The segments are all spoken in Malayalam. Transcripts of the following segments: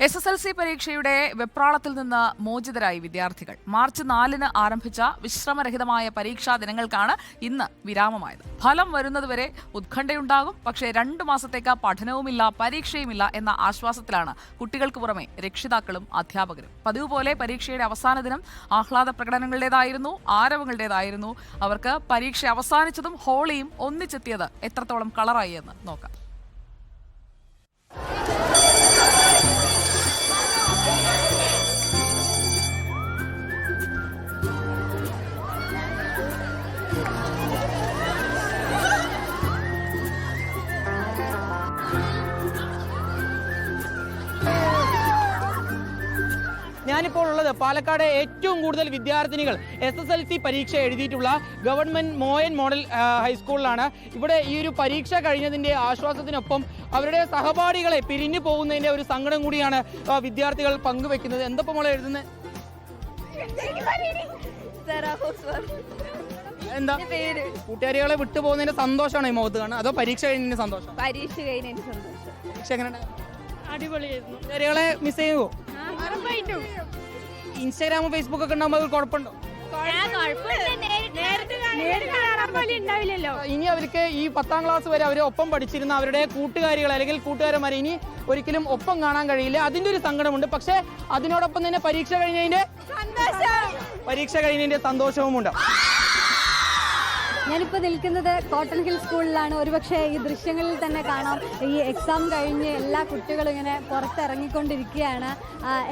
എസ് എസ് എൽ സി പരീക്ഷയുടെ വെപ്രാളത്തിൽ നിന്ന് മോചിതരായി വിദ്യാർത്ഥികൾ. മാർച്ച് നാലിന് ആരംഭിച്ച വിശ്രമരഹിതമായ പരീക്ഷാ ദിനങ്ങൾക്കാണ് ഇന്ന് വിരാമമായത്. ഫലം വരുന്നതുവരെ ഉത്കണ്ഠയുണ്ടാകും. പക്ഷേ രണ്ടു മാസത്തേക്ക് പഠനവുമില്ല പരീക്ഷയുമില്ല എന്ന ആശ്വാസത്തിലാണ് കുട്ടികൾക്ക് പുറമെ രക്ഷിതാക്കളും അധ്യാപകരും. പതിവ് പോലെ പരീക്ഷയുടെ അവസാന ദിനം ആഹ്ലാദ പ്രകടനങ്ങളുടേതായിരുന്നു ആരവങ്ങളുടേതായിരുന്നു. അവർക്ക് പരീക്ഷ അവസാനിച്ചതും ഹോളിയും ഒന്നിച്ചെത്തിയത് എത്രത്തോളം കളറായി എന്ന് നോക്കാം. ഞാനിപ്പോൾ ഉള്ളത് പാലക്കാട് ഏറ്റവും കൂടുതൽ വിദ്യാർത്ഥിനികൾ എസ് എസ് എൽ സി പരീക്ഷ എഴുതിയിട്ടുള്ള ഗവൺമെന്റ് മോയൻ മോഡൽ ഹൈസ്കൂളിലാണ്. ഇവിടെ ഈ ഒരു പരീക്ഷ കഴിഞ്ഞതിന്റെ ആശ്വാസത്തിനൊപ്പം അവരുടെ സഹപാഠികളെ പിരിഞ്ഞു പോകുന്നതിന്റെ ഒരു സങ്കടം കൂടിയാണ് വിദ്യാർത്ഥികൾ പങ്കുവെക്കുന്നത്. എന്തൊപ്പം മോളെ എഴുതുന്നത് എന്താ? പേര്. കൂട്ടുകാരികളെ വിട്ടു പോകുന്നതിന്റെ സന്തോഷമാണോ ഈ മുഖത്ത് കാണുന്നത്. അതോ പരീക്ഷ കഴിഞ്ഞതിന്റെ സന്തോഷം? പരീക്ഷ കഴിഞ്ഞതിന്റെ സന്തോഷം. പരീക്ഷ എങ്ങനെ അടിപൊളിയായിരുന്നു കൂട്ടുകാരികളെ മിസ് ചെയ്യുമോ ഉറപ്പായിട്ടും. ഇൻസ്റ്റാഗ്രാമും ഫേസ്ബുക്ക് ഒക്കെ ഉണ്ടാകുമ്പോൾ അത് കുഴപ്പമുണ്ടോ? ഇനി അവർക്ക് ഈ പത്താം ക്ലാസ് വരെ അവർ ഒപ്പം പഠിച്ചിരുന്ന അവരുടെ കൂട്ടുകാരികൾ അല്ലെങ്കിൽ കൂട്ടുകാരന്മാരെ ഇനി ഒരിക്കലും ഒപ്പം കാണാൻ കഴിയില്ല. അതിന്റെ ഒരു സങ്കടമുണ്ട്. പക്ഷെ അതിനോടൊപ്പം തന്നെ പരീക്ഷ കഴിഞ്ഞതിന്റെ പരീക്ഷ കഴിഞ്ഞതിന്റെ സന്തോഷവുമുണ്ട്. ഞാനിപ്പോൾ നിൽക്കുന്നത് കോട്ടൺ ഹിൽ സ്കൂളിലാണ്. ഒരുപക്ഷെ ഈ ദൃശ്യങ്ങളിൽ തന്നെ കാണാം. ഈ എക്സാം കഴിഞ്ഞ് എല്ലാ കുട്ടികളും ഇങ്ങനെ പുറത്തിറങ്ങിക്കൊണ്ടിരിക്കുകയാണ്.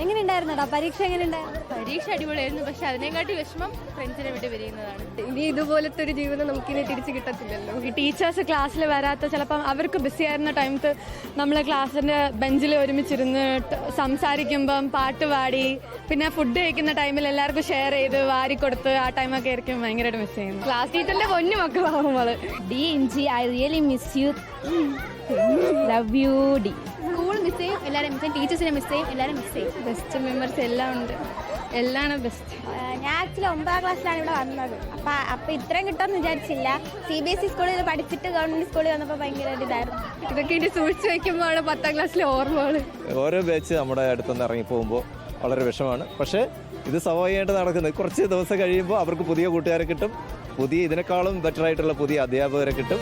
എങ്ങനെ എങ്ങനെയുണ്ടായിരുന്നടാ? പരീക്ഷ എങ്ങനെയുണ്ടായിരുന്നു? പരീക്ഷ അടിപൊളിയായിരുന്നു. പക്ഷെ അതിനെക്കാട്ടി വിഷമം ഫ്രണ്ട്സിനെ വിട്ട് പിരിയുന്നതാണ്. ഇനി ഇതുപോലത്തെ ഒരു ജീവിതം നമുക്കിനി തിരിച്ചു കിട്ടത്തില്ലല്ലോ. ഈ ടീച്ചേഴ്സ് ക്ലാസ്സിൽ വരാത്ത ചിലപ്പം അവർക്ക് ബിസി ആയിരുന്ന ടൈമത്ത് നമ്മൾ ക്ലാസ്സിന്റെ ബെഞ്ചിൽ ഒരുമിച്ചിരുന്ന് സംസാരിക്കുമ്പം പാട്ട് പാടി പിന്നെ ഫുഡ് കഴിക്കുന്ന ടൈമിൽ എല്ലാവർക്കും ഷെയർ ചെയ്ത് വാരി കൊടുത്ത് ആ ടൈമൊക്കെ ആയിരിക്കും ഭയങ്കരമായിട്ട് മിസ് ചെയ്യുന്നത്. ക്ലാസ് ടീച്ചറിന്റെ പൊന്നു മക്കളാവും നമ്മൾ D N G I really miss you love you D. School miss ചെയ്യും എല്ലാവരും മിസ് ചെയ്യും ടീച്ചേഴ്സിനെ മിസ് ചെയ്യും എല്ലാവരും മിസ് ചെയ്യും. ബെസ്റ്റ് മെമ്പേഴ്സ് എല്ലാം ഉണ്ട്. എല്ലാം ബെസ്റ്റ് ഞാൻ ആക്ച്വലി ഒമ്പതാം ക്ലാസ്സിലാണ് ഇവിടെ വന്നത്. അപ്പൊ അപ്പൊ ഇത്രയും കിട്ടുമെന്ന് വിചാരിച്ചില്ല. സി ബി എസ് ഇ സ്കൂളിൽ പഠിച്ചിട്ട് ഗവൺമെന്റ് സ്കൂളിൽ വന്നപ്പോൾ ഭയങ്കര ഇതായിരുന്നു. ഇതൊക്കെ ഇനി സൂക്ഷിച്ചു വെക്കുമ്പോഴാണ് പത്താം ക്ലാസ്സിലെ ഓർമ്മകൾ ഓരോ ബാച്ച് നമ്മുടെ അടുത്തുനിന്ന് ഇറങ്ങി പോകുമ്പോൾ വളരെ വിഷമമാണ്. പക്ഷേ ഇത് സ്വാഭാവികമായിട്ട് നടക്കുന്നത് കുറച്ച് ദിവസം കഴിയുമ്പോൾ അവർക്ക് പുതിയ കൂട്ടുകാരെ കിട്ടും. പുതിയ ഇതിനേക്കാളും ബെറ്റർ ആയിട്ടുള്ള പുതിയ അധ്യാപകരെ കിട്ടും.